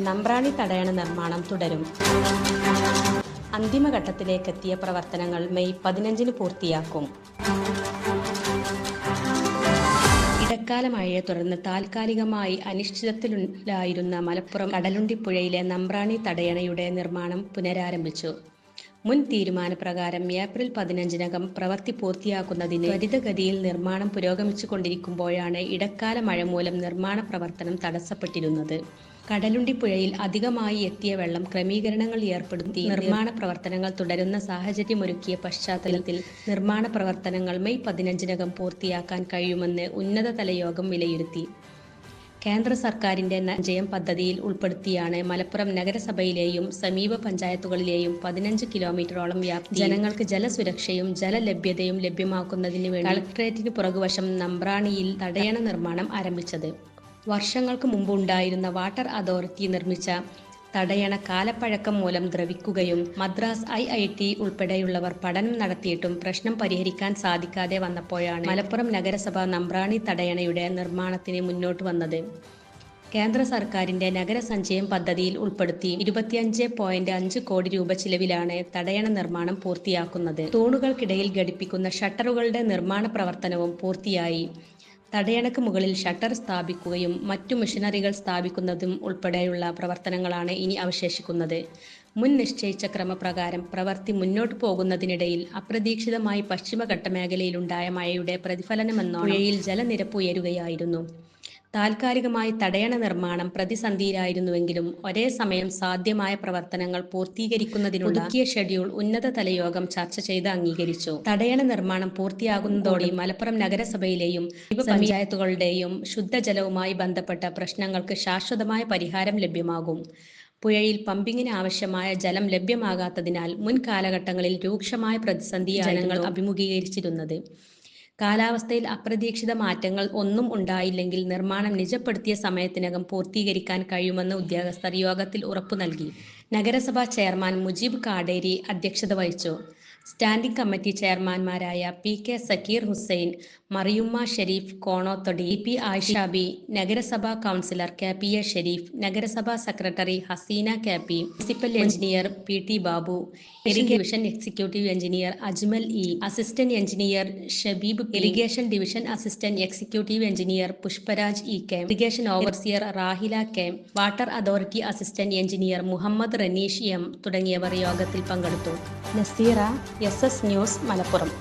നമ്പ്രാണി തടയണ നിർമ്മാണം തുടരും. അന്തിമഘട്ടത്തിലേക്കെത്തിയ പ്രവർത്തനങ്ങൾ മെയ് പതിനഞ്ചിന് പൂർത്തിയാക്കും. ഇടക്കാല മഴയെ തുടർന്ന് താൽക്കാലികമായി അനിശ്ചിതത്വത്തിലായിരുന്ന മലപ്പുറം കടലുണ്ടിപ്പുഴയിലെ നമ്പ്രാണി തടയണയുടെ നിർമ്മാണം പുനരാരംഭിച്ചു. മുൻ തീരുമാനപ്രകാരം ഏപ്രിൽ പതിനഞ്ചിനകം പ്രവൃത്തി പൂർത്തിയാക്കുന്നതിന് ത്വരിതഗതിയിൽ നിർമ്മാണം പുരോഗമിച്ചുകൊണ്ടിരിക്കുമ്പോഴാണ് ഇടക്കാല മഴ മൂലം നിർമ്മാണ പ്രവർത്തനം തടസ്സപ്പെട്ടിരുന്നത്. കടലുണ്ടിപ്പുഴയിൽ അധികമായി എത്തിയ വെള്ളം ക്രമീകരണങ്ങൾ ഏർപ്പെടുത്തി നിർമ്മാണ പ്രവർത്തനങ്ങൾ തുടരുന്ന സാഹചര്യമൊരുക്കിയ പശ്ചാത്തലത്തിൽ നിർമ്മാണ പ്രവർത്തനങ്ങൾ മെയ് പതിനഞ്ചിനകം പൂർത്തിയാക്കാൻ കഴിയുമെന്ന് ഉന്നതതല യോഗം വിലയിരുത്തി. കേന്ദ്ര സർക്കാരിന്റെ നജയം പദ്ധതിയിൽ ഉൾപ്പെടുത്തിയാണ് മലപ്പുറം നഗരസഭയിലെയും സമീപ പഞ്ചായത്തുകളിലെയും പതിനഞ്ച് കിലോമീറ്ററോളം വ്യാപ്തി. ജനങ്ങൾക്ക് ജലസുരക്ഷയും ജലലഭ്യതയും ലഭ്യമാക്കുന്നതിന് വേണ്ടി കളക്ട്രേറ്റിന് പുറകുവശം നമ്പ്രാണിയിൽ തടയണ നിർമ്മാണം ആരംഭിച്ചത്. വർഷങ്ങൾക്ക് മുമ്പ് ഉണ്ടായിരുന്ന വാട്ടർ അതോറിറ്റി നിർമ്മിച്ച തടയണ കാലപ്പഴക്കം മൂലം ദ്രവിക്കുകയും മദ്രാസ് ഐ ഐ ടി ഉൾപ്പെടെയുള്ളവർ പഠനം നടത്തിയിട്ടും പ്രശ്നം പരിഹരിക്കാൻ സാധിക്കാതെ വന്നപ്പോഴാണ് മലപ്പുറം നഗരസഭ നമ്പ്രാണി തടയണയുടെ നിർമ്മാണത്തിന് മുന്നോട്ട് വന്നത്. കേന്ദ്ര സർക്കാരിന്റെ നഗരസഞ്ചയം പദ്ധതിയിൽ ഉൾപ്പെടുത്തി ഇരുപത്തിയഞ്ച് പോയിന്റ് അഞ്ച് കോടി രൂപ ചിലവിലാണ് തടയണ നിർമ്മാണം പൂർത്തിയാക്കുന്നത്. തൂണുകൾക്കിടയിൽ ഘടിപ്പിക്കുന്ന ഷട്ടറുകളുടെ നിർമ്മാണ പ്രവർത്തനവും പൂർത്തിയായി. തടയണക്ക് മുകളിൽ ഷട്ടർ സ്ഥാപിക്കുകയും മറ്റു മെഷീനറികൾ സ്ഥാപിക്കുന്നതും ഉൾപ്പെടെയുള്ള പ്രവർത്തനങ്ങളാണ് ഇനി അവശേഷിക്കുന്നത്. മുൻ നിശ്ചയിച്ച ക്രമപ്രകാരം പ്രവൃത്തി മുന്നോട്ടു പോകുന്നതിനിടയിൽ അപ്രതീക്ഷിതമായി പശ്ചിമഘട്ട മേഖലയിലുണ്ടായ മഴയുടെ പ്രതിഫലനമെന്ന പുഴയിൽ ജലനിരപ്പ് ഉയരുകയായിരുന്നു. താൽക്കാലികമായി തടയണ നിർമ്മാണം പ്രതിസന്ധിയിലായിരുന്നുവെങ്കിലും ഒരേ സമയം സാധ്യമായ പ്രവർത്തനങ്ങൾ പൂർത്തീകരിക്കുന്നതിനുള്ള പുതുക്കിയ ഷെഡ്യൂൾ ഉന്നതതല യോഗം ചർച്ച ചെയ്ത് അംഗീകരിച്ചു. തടയണ നിർമ്മാണം പൂർത്തിയാകുന്നതോടെ മലപ്പുറം നഗരസഭയിലെയും പഞ്ചായത്തുകളുടെയും ശുദ്ധജലവുമായി ബന്ധപ്പെട്ട പ്രശ്നങ്ങൾക്ക് ശാശ്വതമായ പരിഹാരം ലഭ്യമാകും. പുഴയിൽ പമ്പിങ്ങിന് ആവശ്യമായ ജലം ലഭ്യമാകാത്തതിനാൽ മുൻ കാലഘട്ടങ്ങളിൽ രൂക്ഷമായ പ്രതിസന്ധി ജനങ്ങൾ അഭിമുഖീകരിച്ചിരുന്നത്. കാലാവസ്ഥയിൽ അപ്രതീക്ഷിത മാറ്റങ്ങൾ ഒന്നും ഉണ്ടായില്ലെങ്കിൽ നിർമ്മാണം നിജപ്പെടുത്തിയ സമയത്തിനകം പൂർത്തീകരിക്കാൻ കഴിയുമെന്ന് ഉദ്യോഗസ്ഥർ യോഗത്തിൽ ഉറപ്പു നൽകി. നഗരസഭാ ചെയർമാൻ മുജീബ് കാടേരി അധ്യക്ഷത വഹിച്ചു. Standing committee ചെയർമാൻമാരായ P K Sakkeer Hussain Mariyumma Sherif Konothodi P Ayishabi നഗരസഭാ councillor K P A Sherif നഗരസഭാ secretary Haseena K P municipal engineer P T Babu irrigation executive engineer Ajmal E assistant engineer Shabeeb irrigation division assistant executive engineer Pushparaj E K irrigation overseer Rahila K water authority assistant engineer Muhammad Raneesh M തുടങ്ങിയവർ യോഗത്തിൽ പങ്കെടുത്തു. Naseera S S news Malappuram.